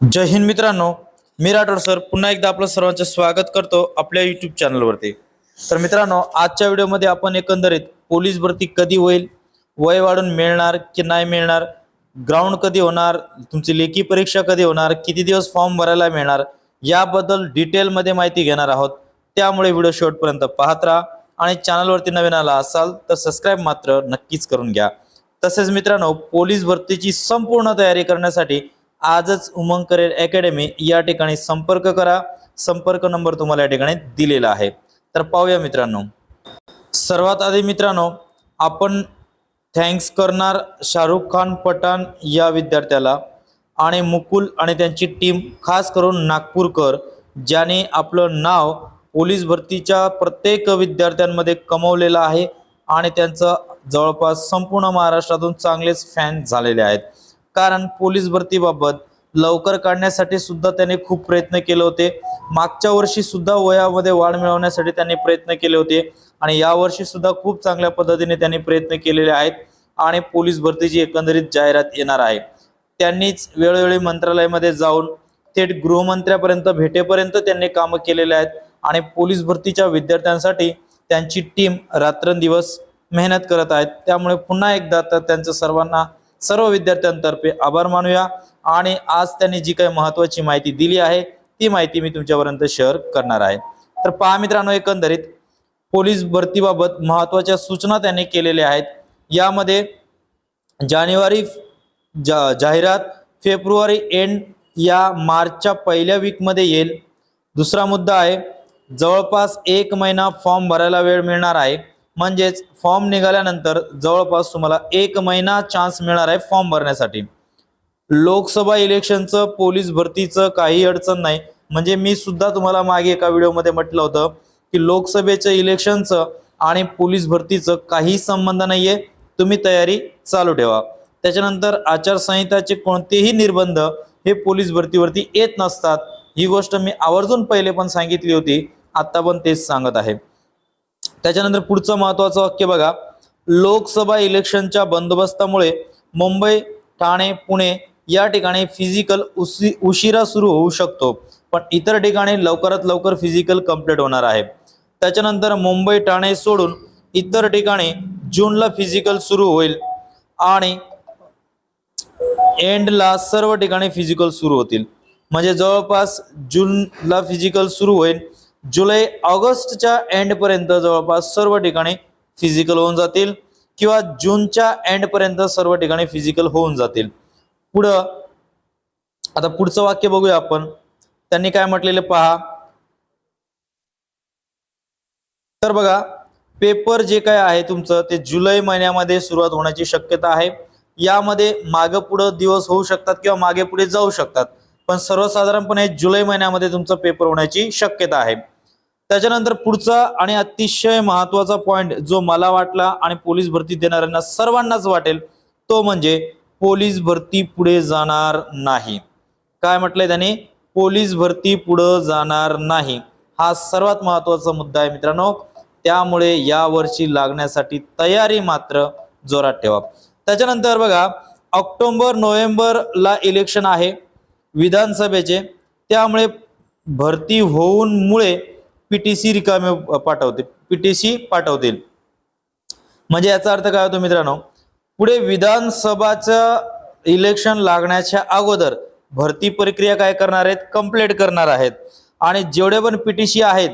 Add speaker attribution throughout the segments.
Speaker 1: जय हिंद मित्रांनो मी राठोड सर. पुन्हा एकदा आपलं सर्वांचं स्वागत करतो आपल्या युट्यूब चॅनलवरती तर मित्रांनो आजच्या व्हिडिओमध्ये आपण एकंदरीत पोलीस भरती कधी होईल वय वाढून मिळणार की नाही मिळणार ग्राउंड कधी होणार तुमची लेखी परीक्षा कधी होणार किती दिवस फॉर्म भरायला मिळणार याबद्दल डिटेलमध्ये माहिती घेणार आहोत. त्यामुळे व्हिडिओ शेवटपर्यंत पाहत राहा आणि चॅनलवरती नवीन आला असाल तर सबस्क्राईब मात्र नक्कीच करून घ्या. तसेच मित्रांनो पोलीस भरतीची संपूर्ण तयारी करण्यासाठी आजच उमंग करेल अकॅडमी या ठिकाणी संपर्क करा. संपर्क नंबर तुम्हाला या ठिकाणी दिलेला आहे. तर पाहूया मित्रांनो. सर्वात आधी मित्रांनो आपण थँक्स करणार शाहरुख खान पठाण या विद्यार्थ्याला आणि मुकुल आणि त्यांची टीम खास करून नागपूरकर ज्याने आपलं नाव पोलीस भरतीच्या प्रत्येक विद्यार्थ्यांमध्ये कमवलेलं आहे आणि त्यांचं जवळपास संपूर्ण महाराष्ट्रातून चांगलेच फॅन झालेले आहेत. कारण पोलीस भरतीबाबत लवकर काढण्यासाठी सुद्धा त्याने खूप प्रयत्न केले होते. मागच्या वर्षी सुद्धा वयामध्ये वाढ मिळवण्यासाठी त्यांनी प्रयत्न केले होते आणि यावर्षी सुद्धा खूप चांगल्या पद्धतीने त्यांनी प्रयत्न केलेले आहेत आणि पोलीस भरतीची एकंदरीत जाहिरात येणार आहे. त्यांनीच वेळोवेळी मंत्रालयामध्ये जाऊन थेट गृहमंत्र्यापर्यंत भेटेपर्यंत त्यांनी कामं केलेले आहेत आणि पोलीस भरतीच्या विद्यार्थ्यांसाठी त्यांची टीम रात्रंदिवस मेहनत करत आहेत. त्यामुळे पुन्हा एकदा तर त्यांचं सर्वांना सर्व विद्यार्थ्यांतर्फे आभार मानूया. आणि आज त्यांनी जी काही महत्वाची माहिती दिली आहे ती माहिती मी तुमच्यापर्यंत शेअर करणार आहे. तर पहा मित्रांनो एकंदरीत पोलीस भरतीबाबत महत्त्वाच्या सूचना त्यांनी केलेल्या आहेत. यामध्ये जानेवारी जा जाहिरात फेब्रुवारी एंड या मार्चच्या पहिल्या वीकमध्ये येईल. दुसरा मुद्दा आहे जवळपास एक महिना फॉर्म भरायला वेळ मिळणार आहे. म्हणजेच फॉर्म निघाल्यानंतर जवळपास तुम्हाला एक महिना चान्स मिळणार आहे फॉर्म भरण्यासाठी. लोकसभा इलेक्शनचं पोलीस भरतीचं काही अडचण नाही. म्हणजे मी सुद्धा तुम्हाला मागे एका व्हिडिओमध्ये म्हटलं होतं की लोकसभेचं इलेक्शनचं आणि पोलीस भरतीचं काही संबंध नाहीये. तुम्ही तयारी चालू ठेवा. त्याच्यानंतर आचारसंहिताचे कोणतेही निर्बंध हे पोलीस भरतीवरती येत नसतात. ही गोष्ट मी आवर्जून पहिले पण सांगितली होती. आता पण तेच सांगत आहे. त्याच्यानंतर पुढचं महत्वाचं वाक्य बघा. लोकसभा इलेक्शनच्या बंदोबस्तामुळे मुंबई ठाणे पुणे या ठिकाणी फिजिकल उशी उशिरा सुरू होऊ शकतो. पण इतर ठिकाणी लवकरात लवकर फिजिकल कंप्लीट होणार आहे. त्याच्यानंतर मुंबई ठाणे सोडून इतर ठिकाणी जूनला फिजिकल सुरू होईल आणि एंडला सर्व ठिकाणी फिजिकल सुरू होतील. म्हणजे जवळपास जूनला फिजिकल सुरू होईल. जुलै ऑगस्टच्या एंडपर्यंत जवळपास सर्व ठिकाणी फिजिकल होऊन जातील किंवा जूनच्या एंडपर्यंत सर्व ठिकाणी फिजिकल होऊन जातील. पुढं आता पुढचं वाक्य बघूया आपण. त्यांनी काय म्हटलेलं पहा. तर बघा पेपर जे काय आहे तुमचं ते जुलै महिन्यामध्ये सुरुवात होण्याची शक्यता आहे. यामध्ये मागे पुढं दिवस होऊ शकतात किंवा मागे पुढे जाऊ शकतात. पण सर्वसाधारणपणे जुलै महिन्यामध्ये तुमचा पेपर होण्याची शक्यता आहे. त्याच्यानंतर पुढचा आणि अतिशय महत्त्वाचा पॉइंट जो मला वाटला आणि पोलीस भरती देणाऱ्यांना सर्वांनाच वाटेल तो म्हणजे पोलीस भरती पुढे जाणार नाही. काय म्हटलंय त्याने? पोलीस भरती पुढे जाणार नाही. हा सर्वात महत्त्वाचा मुद्दा आहे मित्रांनो. त्यामुळे यावर्षी लागण्यासाठी तयारी मात्र जोरात ठेवा. त्याच्यानंतर बघा ऑक्टोबर नोव्हेंबरला इलेक्शन आहे विधानसभेचे. त्यामुळे भरती होऊन मुळे पीटीसी रिकामे पाठवते. पीटीसी पाठवतील. म्हणजे याचा अर्थ काय होतो मित्रांनो? पुढे विधानसभाचं इलेक्शन लागण्याच्या अगोदर भरती प्रक्रिया काय करणार आहेत? कंप्लीट करणार आहेत. आणि जेवढे पण पीटीसी आहेत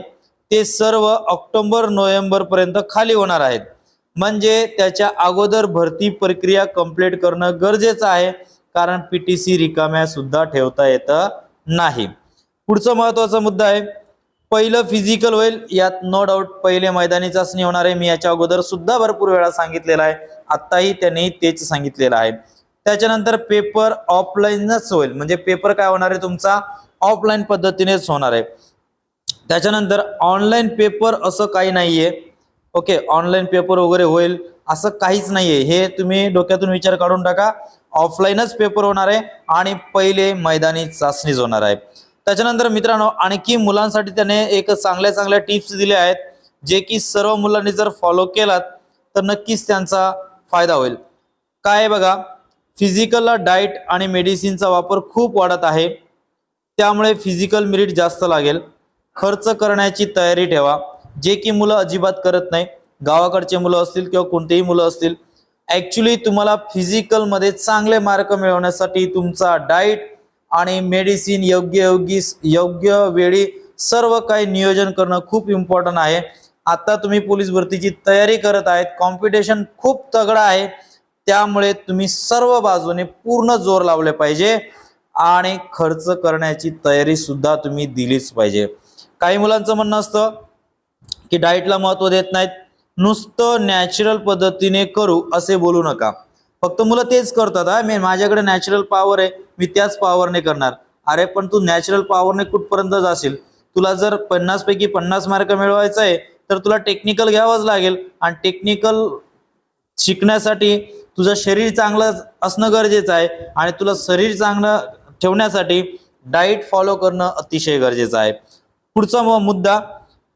Speaker 1: ते सर्व ऑक्टोबर नोव्हेंबर पर्यंत खाली होणार आहेत. म्हणजे त्याच्या अगोदर भरती प्रक्रिया कंप्लीट करणं गरजेचं आहे. कारण पीटीसी रिकाम्या सुद्धा ठेवता येतं नाही. पुढचा महत्त्वाचा मुद्दा आहे. पहिलं फिजिकल होईल यात नो डाऊट पहिले मैदानी चाचणी होणार आहे. मी याच्या अगोदर सुद्धा भरपूर वेळा सांगितलेला आहे. आत्ताही त्यांनी तेच सांगितलेलं आहे. त्याच्यानंतर पेपर ऑफलाईनच होईल. म्हणजे पेपर काय होणार आहे तुमचा? ऑफलाईन पद्धतीनेच होणार आहे. त्याच्यानंतर ऑनलाईन पेपर असं काही नाहीये. ओके ऑनलाईन पेपर वगैरे होईल. असं काहीच नाहीये. हे तुम्ही डोक्यातून विचार काढून टाका. ऑफलाईनच पेपर होणार आहे आणि पहिले मैदानी चाचणीच होणार आहे. त्याच्यानंतर मित्रांनो आणखी मुलांसाठी त्याने एक चांगल्या चांगल्या टिप्स दिल्या आहेत जे की सर्व मुलांनी जर फॉलो केलात तर नक्कीच त्यांचा फायदा होईल. काय आहे बघा फिजिकलला डाएट आणि मेडिसिनचा वापर खूप वाढत आहे. त्यामुळे फिजिकल मेरिट जास्त लागेल. खर्च करण्याची तयारी ठेवा. जे की मुलं अजिबात करत नाही. गावाकडचे मुलं असतील किंवा कोणतेही मुलं असतील ॲक्च्युली तुम्हाला फिजिकलमध्ये चांगले मार्क मिळवण्यासाठी तुमचा डाईट आणि मेडिसिन योग्य योग्य योग्य वेळी सर्व काही नियोजन करणं खूप इम्पॉर्टंट आहे. आता तुम्ही पोलीस भरतीची तयारी करत आहेत. कॉम्पिटिशन खूप तगडा आहे. त्यामुळे तुम्ही सर्व बाजूने पूर्ण जोर लावले पाहिजे. आणि खर्च करण्याची तयारी सुद्धा तुम्ही दिलीच पाहिजे. काही मुलांचं म्हणणं असतं की डाएटला महत्त्व देत नाहीत. नुसतं नॅचरल पद्धतीने करू असे बोलू नका. फक्त मुलं तेच करतात हा. मी माझ्याकडे नॅचरल पॉवर आहे मी त्याच पॉवरने करणार. अरे पण तू नॅचरल पॉवरने कुठपर्यंत जाशील? तुला जर पन्नास पैकी पन्नास मार्क मिळवायचं आहे तर तुला टेक्निकल घ्यावंच लागेल. आणि टेक्निकल शिकण्यासाठी तुझं शरीर चांगलं असणं गरजेचं आहे. आणि तुला शरीर चांगलं ठेवण्यासाठी डाईट फॉलो करणं अतिशय गरजेचं आहे. पुढचा मुद्दा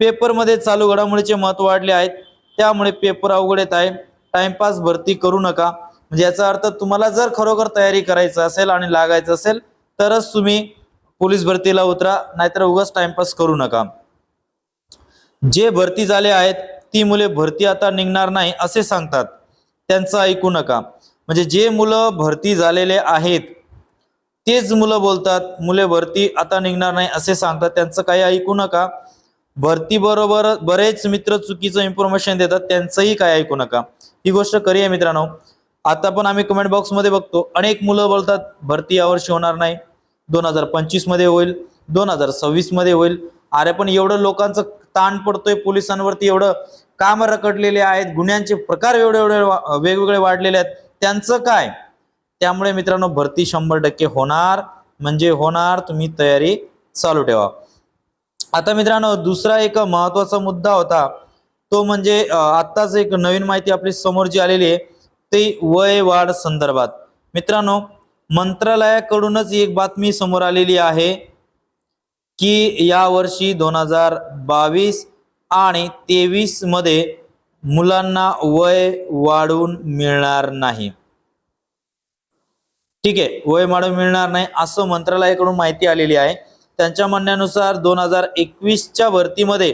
Speaker 1: पेपरमध्ये चालू घडामोडीचे महत्त्व वाढले आहेत. त्यामुळे पेपर अवघड येत आहे. टाइमपास भरती करू नका. म्हणजे याचा अर्थ तुम्हाला जर खरोखर तयारी करायचं असेल आणि लागायचं असेल तरच तुम्ही पोलीस भरतीला उतरा नाहीतर उगाच टाइमपास करू नका. जे भरती झाले आहेत ती मुले भरती आता निघणार नाही असे सांगतात. त्यांचं ऐकू नका. म्हणजे जे मुलं भरती झालेले आहेत तेच मुलं बोलतात मुले भरती आता निघणार नाही असे सांगतात. त्यांचं काही ऐकू नका. भरती बरोबर बरेच मित्र चुकीचं इन्फॉर्मेशन देतात त्यांचंही काय ऐकू नका. ही गोष्ट खरी आहे मित्रांनो. आता पण आम्ही कमेंट बॉक्समध्ये बघतो. अनेक मुलं बोलतात भरती यावर्षी होणार नाही. दोन हजार पंचवीसमध्ये होईल. दोन हजार सव्वीसमध्ये होईल. अरे पण एवढं लोकांचं ताण पडतोय पोलिसांवरती. एवढं काम रखडलेले आहेत. गुन्ह्यांचे प्रकार एवढे एवढे वा- वेगवेगळे वाढलेले आहेत. त्यांचं काय? त्यामुळे मित्रांनो भरती शंभर टक्के होणार. म्हणजे होणार. तुम्ही तयारी चालू ठेवा. आता मित्रांनो दुसरा एक महत्त्वाचा मुद्दा होता. तो म्हणजे आत्ताच एक नवीन माहिती आपली समोर जी आलेली आहे. ते वय वाढ संदर्भात. मित्रांनो मंत्रालयाकडूनच एक बातमी समोर आलेली आहे की या वर्षी दोन हजार बावीस आणि तेवीसमध्ये मुलांना वय वाढवून मिळणार नाही. ठीक आहे वय वाढवून मिळणार नाही असं मंत्रालयाकडून माहिती आलेली आहे. त्यांच्या म्हणण्यानुसार दोन हजार एकवीसच्या भरतीमध्ये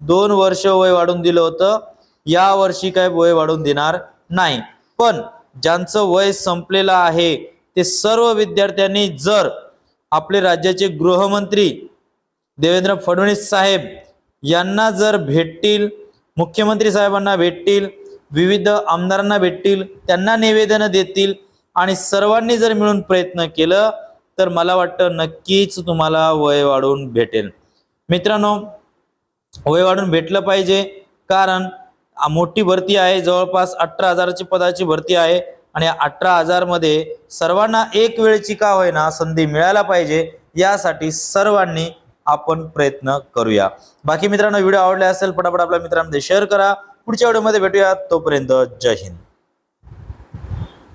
Speaker 1: दोन वर्ष वय वाढून दिलं होतं. या वर्षी काय वय वाढून देणार नाही. पण ज्यांचं वय संपलेलं आहे ते सर्व विद्यार्थ्यांनी जर आपले राज्याचे गृहमंत्री देवेंद्र फडणवीस साहेब यांना जर भेटतील मुख्यमंत्री साहेबांना भेटतील विविध आमदारांना भेटतील त्यांना निवेदनं देतील आणि सर्वांनी जर मिळून प्रयत्न केलं तर मला वाटतं नक्कीच तुम्हाला वय वाढवून भेटेल. मित्रांनो वय वाढून भेटलं पाहिजे कारण मोठी भरती आहे. जवळपास अठरा हजाराची पदाची भरती आहे. आणि अठरा हजारमध्ये सर्वांना एक वेळची का होईना संधी मिळायला पाहिजे यासाठी सर्वांनी आपण प्रयत्न करूया. बाकी मित्रांनो व्हिडिओ आवडला असेल पटापट आपल्या मित्रांमध्ये शेअर करा. पुढच्या व्हिडिओमध्ये भेटूया. तोपर्यंत जय हिंद.